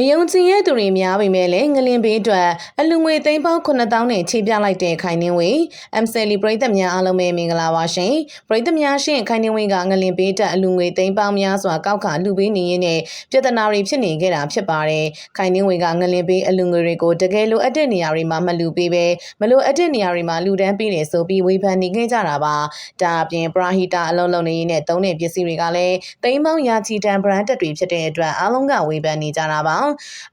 မယုံကြည်ရဲ့သူတွေများပေမဲ့လည်းငလင်ဘေးအတွက်အလူငွေသိန်းပေါင်း9000နဲ့ခြေပြလိုက်တဲ့ခိုင်နှင်းဝေ MCL ပရိသတ်များအားလုံးပဲမင်္ဂလာပါရှင်ပရိသတ်များရှင်ခိုင်နှင်းဝေကငလင်ဘေးအတွက်အလူငွေသိန်းပေါင်းများစွာကောက်ခါလူပေးနေရင်းနဲ့ပြဿနာတွေဖြစ်နေခဲ့တာဖြစ်ပါတယ်ခိုင်နှင်းဝေကငလင်ဘေးအလူငွေတွေကိုတကယ်လိုအပ်တဲ့နေရာတွေမှာမလူပေးပဲမလိုအပ်တဲ့နေရာတွေမှာလူဒန်းပေးတယ်ဆိုပြီးဝေဖန်နေခဲ့ကြတာပါဒါအပြင်ပရာဟီတာအလုံးလုံးနေရင်းနဲ့တုံးတဲ့ပစ္စည်းတွေကလည်းသိန်းပေါင်းရာချီတန်ဘရန်တက်တွေဖြစ်တဲ့အတွက်အားလုံးကဝေဖန်နေကြတာပါ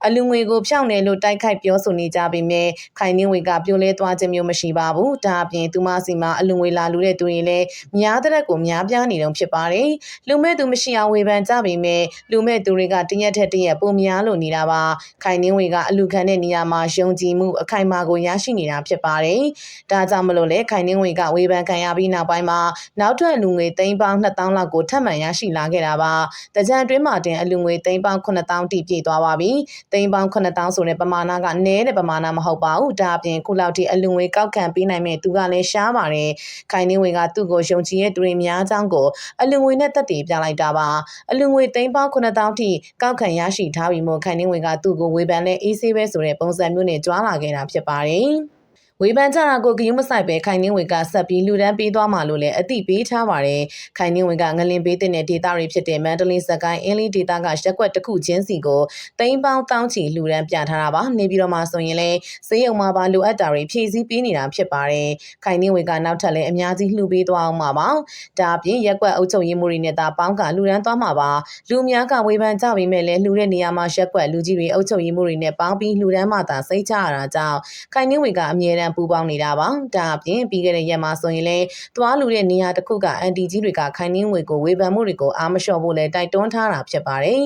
အလူငွေကိုဖြောင်းတယ်လို့တိုက်ခိုက်ပြောဆိုနေကြပေမဲ့ခိုင်နှင်းဝေကပြိုလဲသွားခြင်းမျိုးမရှိပါဘူးဒါအပြင်သူမစီမှာအလူငွေလာလူတဲ့သူတွေလည်းများတဲ့ကိုများပြားနေတော့ဖြစ်ပါတယ်လူမဲ့သူမရှိအောင်ဝေဖန်ကြပေမဲ့လူမဲ့သူတွေကတရက်ထက်တရက်ပုံများလို့နေတာပါခိုင်နှင်းဝေကအလူခံတဲ့နေရာမှာယုံကြည်မှုအခိုင်အမာကိုရရှိနေတာဖြစ်ပါတယ်ဒါကြောင့်မလို့လေခိုင်နှင်းဝေကဝေဖန်ခံရပြီးနောက်ပိုင်းမှာနောက်ထပ်လူငွေသိန်းပေါင်း2000လောက်ကိုထပ်မံရရှိလာခဲ့တာပါတကြံအတွင်းမှာတင်အလူငွေသိန်းပေါင်း9000တိပြည့်သွားပါပြီသိန်းပေါင်း9000ဆိုတဲ့ပမာဏကနည်းတဲ့ပမာဏမဟုတ်ပါဘူးဒါအပြင်ခုလောက်ထိအလူငွေကောက်ခံပေးနိုင်မဲ့သူကလည်းရှားပါတယ်ခိုင်နှင်းဝေကသူ့ကိုယုံကြည်ရဲ့သူတွေများအကြောင်းကိုအလူငွေနဲ့တက်တည်ပြလိုက်တာပါအလူငွေသိန်းပေါင်း9000ထိကောက်ခံရရှိထားပြီးမို့ခိုင်နှင်းဝေကသူ့ကိုဝေဖန်လဲအေးဆေးပဲဆိုတဲ့ပုံစံမျိုးနဲ့ကြွားလာခဲ့တာဖြစ်ပါတယ် ဝေဖန်ကြတာကိုဂယုမဆိုင်ပဲခိုင်နှင်းဝေကဆက်ပြီးလူဒန်းပေးသွားမှာလို့လည်းအသိပေးထားပါတယ်။ခိုင်နှင်းဝေကငလင်ပေးတဲ့ဒေတာတွေဖြစ်တဲ့မန္တလေးစကိုင်းအင်းလီဒေတာကရက်ကွက်တစ်ခုချင်းစီကိုတိမ်ပေါင်းတောင်းချီလူဒန်းပြထားတာပါ။နေပြည်တော်မှာဆိုရင်လည်းစေးရုံမှာပါလိုအပ်တာတွေဖြည့်ဆည်းပေးနေတာဖြစ်ပါတယ်။ခိုင်နှင်းဝေကနောက်ထပ်လည်းအများကြီးလှူပေးသွားအောင်မှာပါ။ဒါအပြင်ရက်ကွက်အုပ်ချုပ်ရေးမှုတွေနဲ့သာပေါင်းကလူဒန်းသွားမှာပါ။လူများကဝေဖန်ကြပေမဲ့လည်းလှူတဲ့နေရာမှာရက်ကွက်လူကြီးတွေအုပ်ချုပ်ရေးမှုတွေနဲ့ပေါင်းပြီးလှူဒန်းမှသာစိတ်ချရတာကြောင့်ခိုင်နှင်းဝေကအမြဲတမ်းပူပေါင်းနေတာပါဒါအပြင်ပြီးခဲ့တဲ့ရက်မှာဆိုရင်လည်းသွားလူတဲ့နေရာတစ်ခုကအန်တီကြီးတွေကခိုင်နှင်းဝေကိုဝေဖန်မှုတွေကိုအားမလျှော့ဖို့လဲတိုက်တွန်းထားတာဖြစ်ပါတယ်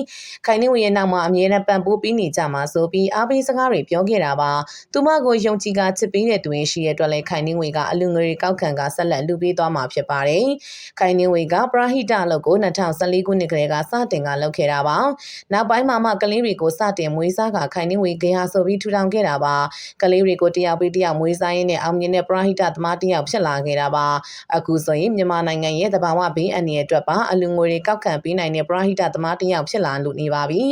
ခိုင်နှင်းဝေရဲ့နောက်မှာအမြဲတမ်းပံ့ပိုးပေးနေကြမှာဆိုပြီးအားပေးစကားတွေပြောခဲ့တာပါသူမကိုယုံကြည်ကချစ်ပေးတဲ့သူရင်ရှိတဲ့အတွက်လည်းခိုင်နှင်းဝေကအလူငွေတွေကောက်ခံကဆက်လက်လူပေးသွားမှာဖြစ်ပါတယ်ခိုင်နှင်းဝေကပရာဟိတလုပ်ကို2014ခုနှစ်ကလေးကစတင်ကလုပ်ခဲ့တာပါနောက်ပိုင်းမှာမှကလေးတွေကိုစတင်မွေးစားကခိုင်နှင်းဝေကေဟာဆိုပြီးထူထောင်ခဲ့တာပါကလေးတွေကိုတယောက်ပြီးတယောက်မွေးစားရင်းနဲ့အောင်မြင်တဲ့ပရာဟိတသမားတယောက်ဖြစ်လာခဲ့တာပါအခုဆိုရင်မြန်မာနိုင်ငံရဲ့တဘာဝဘေးအန္တရာယ်အတွက်ပါအလူငွေတွေကောက်ခံပေးနိုင်တဲ့ပရာဟိတသမားတယောက်ဖြစ်လာလို့နေပါပြီ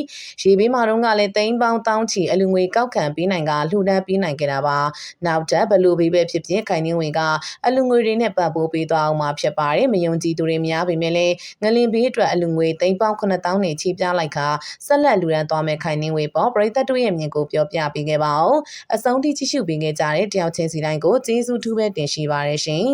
ရေဘေးမှာတော့ကလည်းတိန်းပေါင်းတောင်းချီအလူငွေကောက်ခံပေးနိုင်ကလှူဒန်းပေးနိုင်ခဲ့တာပါနောက်ထပ်ဘလူဘေးပဲဖြစ်ဖြစ်ခိုင်နှင်းဝင်ကအလူငွေတွေနဲ့ပတ်ပိုးပေးသွားအောင်မှာဖြစ်ပါတယ်မယုံကြည်သူတွေများပေမဲ့လည်းငလင်ဘေးအတွက်အလူငွေတိန်းပေါင်း9000နဲ့ချီးပြလိုက်ခါဆက်လက်လူဒန်းသွားမဲ့ခိုင်နှင်းဝေပေါ်ပရိသတ်တို့ရဲ့မြင်ကိုပြောပြပေးခဲ့ပါအောင်အဆုံးထိကြည့်ရှုပေးခဲ့ကြတဲ့တယောက်ချင်းစီတိုင်းကိုကျေးဇူးထူးပဲတင်ရှိပါရရှင်